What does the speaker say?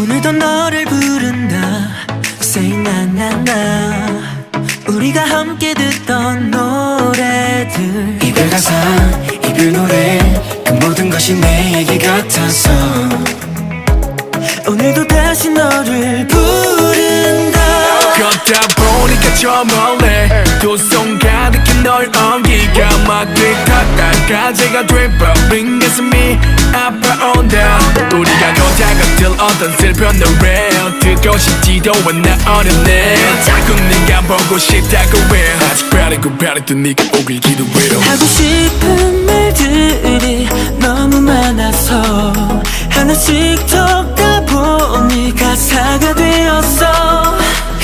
오늘도 너를 부른다. Say na na na. 우리가 함께 듣던 노래들. 이별 가사 이별 노래 그 모든 것이 내 얘기 같아서. 오늘도 다시 너를 부른다. 걷다 보니까 저 멀리 두손 가득히 널 엉기가 막뒤 걷다가 제가 돼버린 가슴이 아파온다 우리가 걷다가 들 어떤 슬픈 노래. 듣고 싶지도 않아 어렵네. 자꾸 네가 보고 싶다고 해. 아직 바라고 바랬던 네가 오길 기도해요 하고 싶은 말들이 너무 많아서 하나씩 적